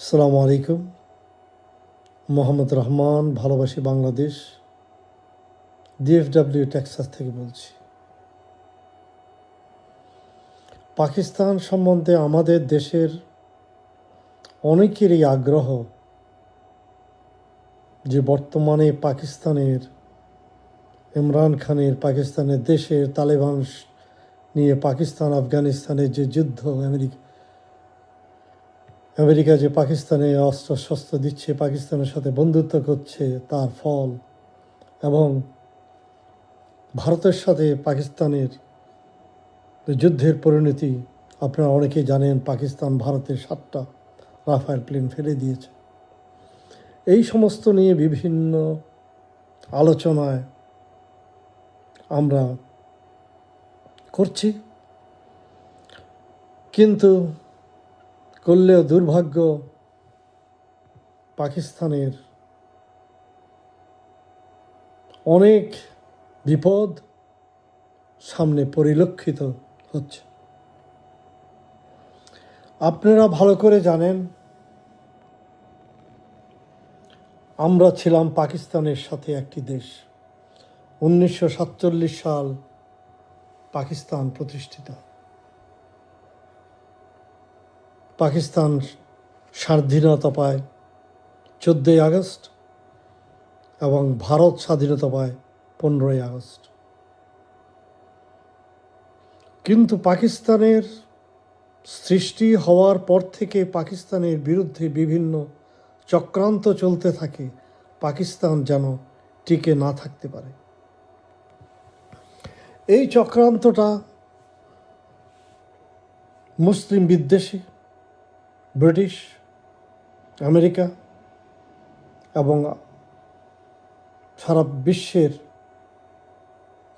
আসসালামু আলাইকুম। মোহাম্মদ রহমান, ভালোবাসি বাংলাদেশ, ডিএফডাব্লিউ, টেক্সাস থেকে বলছি। পাকিস্তান সম্বন্ধে আমাদের দেশের অনেকেরই আগ্রহ যে বর্তমানে পাকিস্তানের, ইমরান খানের, পাকিস্তানের দেশের তালেবান নিয়ে পাকিস্তান, আফগানিস্তানের যে যুদ্ধ, আমেরিকা আমেরিকা যে পাকিস্তানে অস্ত্র শস্ত্র দিচ্ছে, পাকিস্তানের সাথে বন্ধুত্ব করছে, তার ফল। এবং ভারতের সাথে পাকিস্তানের যুদ্ধের পরিণতি, আপনারা অনেকেই জানেন পাকিস্তান ভারতের সাতটা রাফায়েল প্লেন ফেলে দিয়েছে। এই সমস্ত নিয়ে বিভিন্ন আলোচনায় আমরা করছি। কিন্তু করলেও দুর্ভাগ্য পাকিস্তানের অনেক বিপদ সামনে পরিলক্ষিত হচ্ছে। আপনারা ভালো করে জানেন, আমরা ছিলাম পাকিস্তানের সাথে একটি দেশ। উনিশশো সাতচল্লিশ সাল পাকিস্তান প্রতিষ্ঠিত। পাকিস্তান স্বাধীনতা পায় চোদ্দোই আগস্ট এবং ভারত স্বাধীনতা পায় পনেরোই আগস্ট। কিন্তু পাকিস্তানের সৃষ্টি হওয়ার পর থেকে পাকিস্তানের বিরুদ্ধে বিভিন্ন চক্রান্ত চলতে থাকে, পাকিস্তান যেন টিকে না থাকতে পারে। এই চক্রান্তটা মুসলিম বিদ্বেষী ব্রিটিশ, আমেরিকা এবং সারা বিশ্বের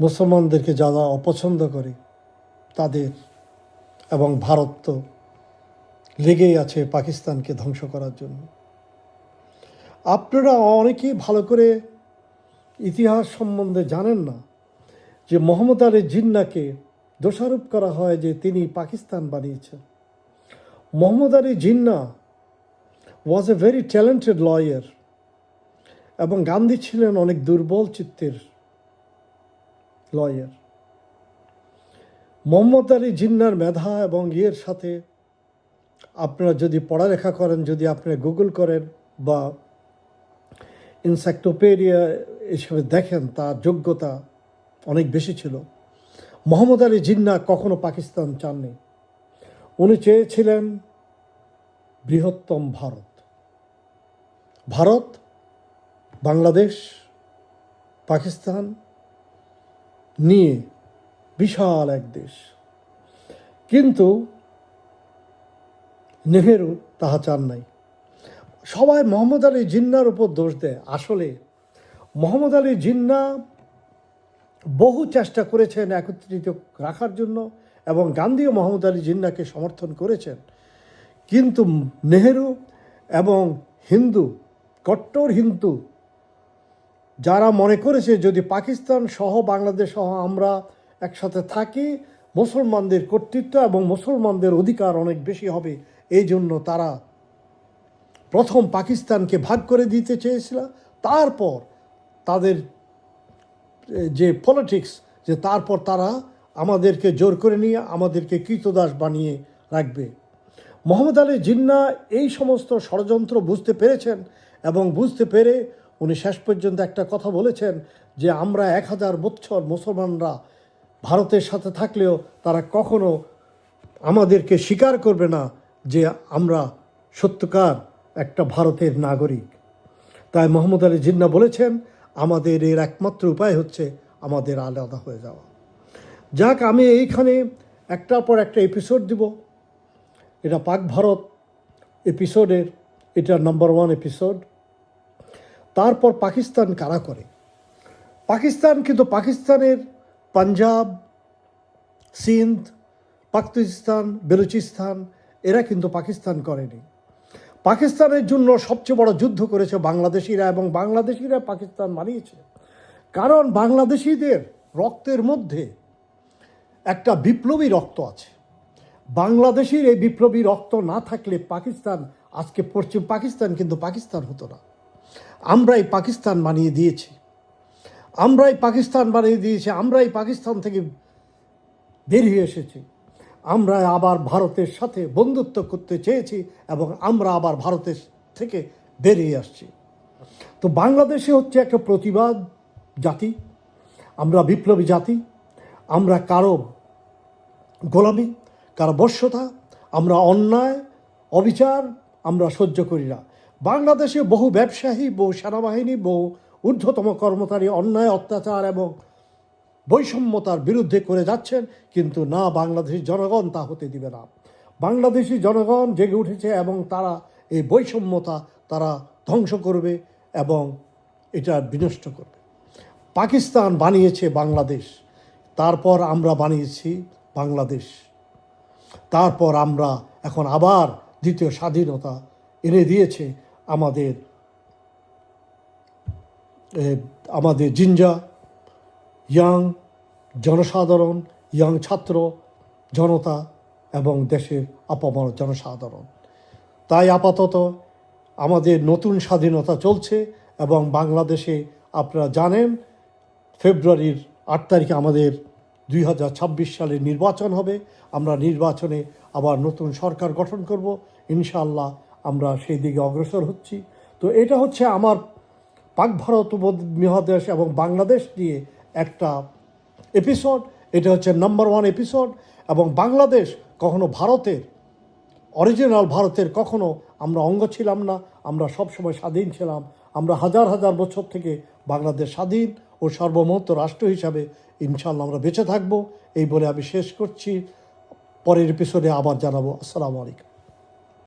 মুসলমানদেরকে যারা অপছন্দ করে তাদের এবং ভারত তো লেগেই আছে পাকিস্তানকে ধ্বংস করার জন্য। আপনারা অনেকেই ভালো করে ইতিহাস সম্বন্ধে জানেন না যে মোহাম্মদ আলী জিন্নাকে দোষারোপ করা হয় যে তিনি পাকিস্তান বানিয়েছেন। Mohammad Ali Jinnah was a very talented lawyer এবং গান্ধী ছিলেন অনেক দুর্বল চিত্তের লয়ার মোহাম্মদ আলী জিন্নার মেধা এবং ইয়ের সাথে আপনারা যদি পড়ালেখা করেন, যদি আপনারা গুগল করেন বা ইনসাইক্লোপেডিয়া হিসেবে দেখেন, তার যোগ্যতা অনেক বেশি ছিল। মোহাম্মদ আলী জিন্না কখনো পাকিস্তান চাননি। উনি চেয়েছিলেন বৃহত্তম ভারত। ভারত, বাংলাদেশ, পাকিস্তান নিয়ে বিশাল এক দেশ। কিন্তু নেহেরু তাহা চান নাই। সবাই মোহাম্মদ আলী জিন্নার উপর দোষ দেয়। আসলে মোহাম্মদ আলী জিন্না বহু চেষ্টা করেছেন একত্রিত রাখার জন্য। এবং গান্ধীও মোহাম্মদ আলী জিন্নাকে সমর্থন করেছেন। কিন্তু নেহেরু এবং হিন্দু, কট্টর হিন্দু, যারা মনে করেছে যদি পাকিস্তান সহ বাংলাদেশ সহ আমরা একসাথে থাকি, মুসলমানদের কর্তৃত্ব এবং মুসলমানদের অধিকার অনেক বেশি হবে, এই জন্য তারা প্রথম পাকিস্তানকে ভাগ করে দিতে চেয়েছিল। তারপর তাদের যে পলিটিক্স যে তারপর তারা আমাদেরকে জোর করে নিয়ে, আমাদেরকে কৃতদাস বানিয়ে রাখবে। মোহাম্মদ আলী জিন্না এই সমস্ত ষড়যন্ত্র বুঝতে পেরেছেন এবং বুঝতে পেরে উনি শেষ পর্যন্ত একটা কথা বলেছেন যে আমরা এক হাজার বৎসর মুসলমানরা ভারতের সাথে থাকলেও তারা কখনো আমাদেরকে স্বীকার করবে না যে আমরা সত্যকার একটা ভারতের নাগরিক। তাই মোহাম্মদ আলী জিন্না বলেছেন, আমাদের এর একমাত্র উপায় হচ্ছে আমাদের আলাদা হয়ে যাওয়া। যাক, আমি এইখানে একটার পর একটা এপিসোড দিব। এটা পাক ভারত এপিসোডের এটা নাম্বার ওয়ান এপিসোড তারপর পাকিস্তান কারা করে? পাকিস্তান কিন্তু পাকিস্তানের পাঞ্জাব, সিন্ধ, পাকিস্তান, বেলুচিস্তান, এরা কিন্তু পাকিস্তান করেনি। পাকিস্তানের জন্য সবচেয়ে বড় যুদ্ধ করেছে বাংলাদেশিরা এবং বাংলাদেশিরা পাকিস্তান মানিয়েছে। কারণ বাংলাদেশিদের রক্তের মধ্যে একটা বিপ্লবী রক্ত আছে। বাংলাদেশের এই বিপ্লবী রক্ত না থাকলে পাকিস্তান, আজকে পশ্চিম পাকিস্তান কিন্তু পাকিস্তান হতো না। আমরাই পাকিস্তান বানিয়ে দিয়েছি। আমরাই পাকিস্তান বানিয়ে দিয়েছি, আমরাই পাকিস্তান থেকে বেরিয়ে এসেছি। আমরা আবার ভারতের সাথে বন্ধুত্ব করতে চেয়েছি এবং আমরা আবার ভারতের থেকে বেরিয়ে আসছি। তো বাংলাদেশে হচ্ছে একটা প্রতিবাদ জাতি। আমরা বিপ্লবী জাতি। আমরা কারও গোলামি কারও বশ্যতা আমরা অন্যায়, অবিচার, আমরা সহ্য করি না। বাংলাদেশে বহু ব্যবসায়ী, বহু সেনাবাহিনী, বহু ঊর্ধ্বতম কর্মচারী অন্যায়, অত্যাচার এবং বৈষম্যতার বিরুদ্ধে করে যাচ্ছেন, কিন্তু না বাংলাদেশের জনগণ তা হতে দিবে না। বাংলাদেশি জনগণ জেগে উঠেছে এবং তারা এই বৈষম্যতা তারা ধ্বংস করবে এবং এটা বিনষ্ট করবে। পাকিস্তান বানিয়েছে বাংলাদেশ। তারপর আমরা বানিয়েছি বাংলাদেশ। তারপর আমরা এখন আবার দ্বিতীয় স্বাধীনতা এনে দিয়েছে আমাদের আমাদের জিঞ্জা ইয়াং জনসাধারণ, ইয়াং ছাত্র জনতা এবং দেশের আপামর জনসাধারণ। তাই আপাতত আমাদের নতুন স্বাধীনতা চলছে এবং বাংলাদেশে আপনারা জানেন, ফেব্রুয়ারির আট তারিখে আমাদের দুই হাজার ছাব্বিশ সালে নির্বাচন হবে। আমরা নির্বাচনে আবার নতুন সরকার গঠন করব। ইনশাআল্লাহ আমরা সেই দিকে অগ্রসর হচ্ছি। তো এটা হচ্ছে আমার পাক ভারত মহাদেশ এবং বাংলাদেশ নিয়ে একটা এপিসোড এটা হচ্ছে নাম্বার ওয়ান এপিসোড এবং বাংলাদেশ কখনো ভারতের অরিজিনাল ভারতের কখনো আমরা অঙ্গ ছিলাম না। আমরা সবসময় স্বাধীন ছিলাম। আমরা হাজার হাজার বছর থেকে বাংলাদেশ স্বাধীন। ও সর্বমত রাষ্ট্র হিসাবে ইনশাল্লাহ আমরা বেঁচে থাকব। এই বলে আমি শেষ করছি। পরের এপিসোডে আবার জানাব। আসসালামু আলাইকুম।